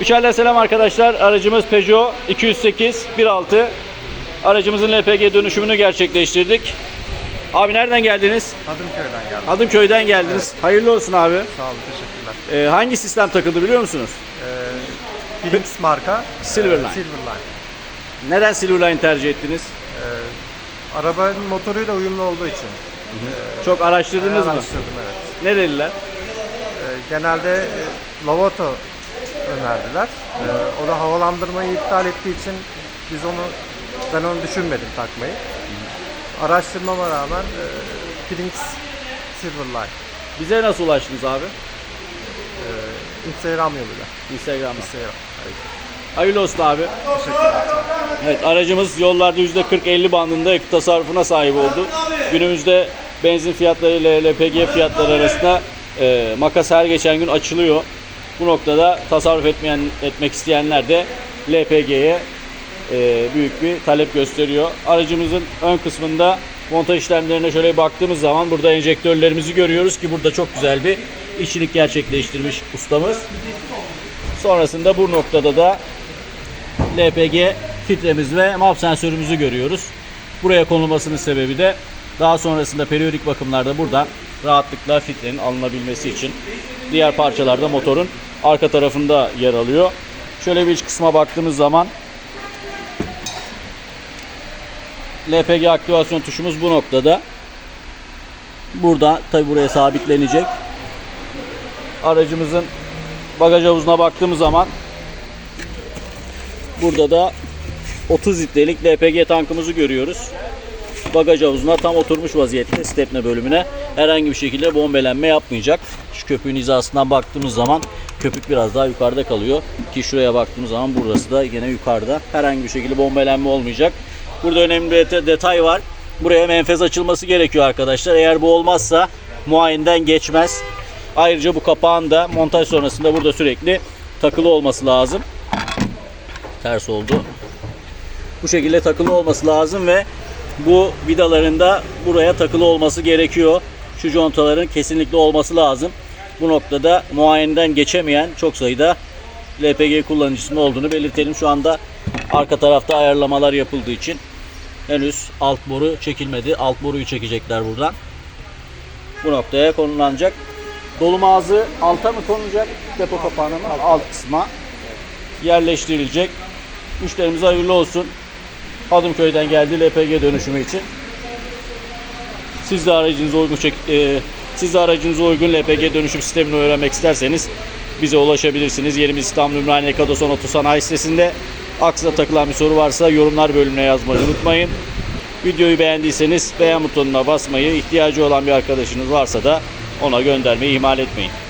Üçerler selam arkadaşlar. Aracımız Peugeot 208 1.6. Aracımızın LPG dönüşümünü gerçekleştirdik. Abi nereden geldiniz? Hadımköy'den geldim. Adımköy'den geldiniz. Hayırlı olsun abi. Sağ olun, teşekkürler. Ee, hangi sistem takıldı biliyor musunuz? Ee, Philips marka. Silverline. e, Silverline. Neden Silverline tercih ettiniz? Ee, arabanın motoruyla uyumlu olduğu için. Çok araştırdınız mı? Araştırdım evet. Ne dediler? Ee, genelde e, Lavato önerdiler. Ee, o da havalandırmayı iptal ettiği için biz onu ben onu düşünmedim takmayı. Araştırmama rağmen e, Philips Silverline. Bize nasıl ulaştınız abi? Ee, Instagram yoluyla. Instagram'da. Instagram. Hayırlı olsun abi. Evet aracımız yollarda %40-50 bandında yakıt tasarrufuna sahip oldu. Günümüzde benzin fiyatları ile LPG fiyatları arasında e, makas her geçen gün açılıyor. Bu noktada tasarruf etmeyen etmek isteyenler de LPG'ye e, büyük bir talep gösteriyor. Aracımızın ön kısmında montaj işlemlerine şöyle baktığımız zaman burada enjektörlerimizi görüyoruz ki burada çok güzel bir işçilik gerçekleştirmiş ustamız. Sonrasında bu noktada da LPG filtremiz ve MAP sensörümüzü görüyoruz. Buraya konulmasının sebebi de daha sonrasında periyodik bakımlarda buradan rahatlıkla filtrenin alınabilmesi için. Diğer parçalarda motorun arka tarafında yer alıyor. Şöyle bir iç kısma baktığımız zaman LPG aktivasyon tuşumuz bu noktada. Burada tabi buraya sabitlenecek. Aracımızın bagaj havuzuna baktığımız zaman Burada da 30 litrelik LPG tankımızı görüyoruz. Bagaj havuzuna tam oturmuş vaziyette stepne bölümüne herhangi bir şekilde bombelenme yapmayacak. Şu köpüğün hizasından baktığımız zaman köpük biraz daha yukarıda kalıyor. Ki şuraya baktığımız zaman burası da yine yukarıda. Herhangi bir şekilde bombelenme olmayacak. Burada önemli bir det- detay var. Buraya menfez açılması gerekiyor arkadaşlar. Eğer bu olmazsa muayeneden geçmez. Ayrıca bu kapağın da montaj sonrasında burada sürekli takılı olması lazım ters oldu. Bu şekilde takılı olması lazım ve bu vidaların da buraya takılı olması gerekiyor. Şu contaların kesinlikle olması lazım. Bu noktada muayeneden geçemeyen çok sayıda LPG kullanıcısının olduğunu belirtelim. Şu anda arka tarafta ayarlamalar yapıldığı için henüz alt boru çekilmedi. Alt boruyu çekecekler buradan. Bu noktaya konulanacak. Dolum ağzı alta mı konulacak? Depo kapağına mı? Alt kısma yerleştirilecek. Müşterimize hayırlı olsun. Hadımköy'den geldi LPG dönüşümü için. Siz de aracınıza uygun çek, e, siz de aracınıza uygun LPG dönüşüm sistemini öğrenmek isterseniz bize ulaşabilirsiniz. Yerimiz İstanbul Ümraniye Kadoson Otosanayi sitesinde. Aksına takılan bir soru varsa yorumlar bölümüne yazmayı unutmayın. Videoyu beğendiyseniz beğen butonuna basmayı, ihtiyacı olan bir arkadaşınız varsa da ona göndermeyi ihmal etmeyin.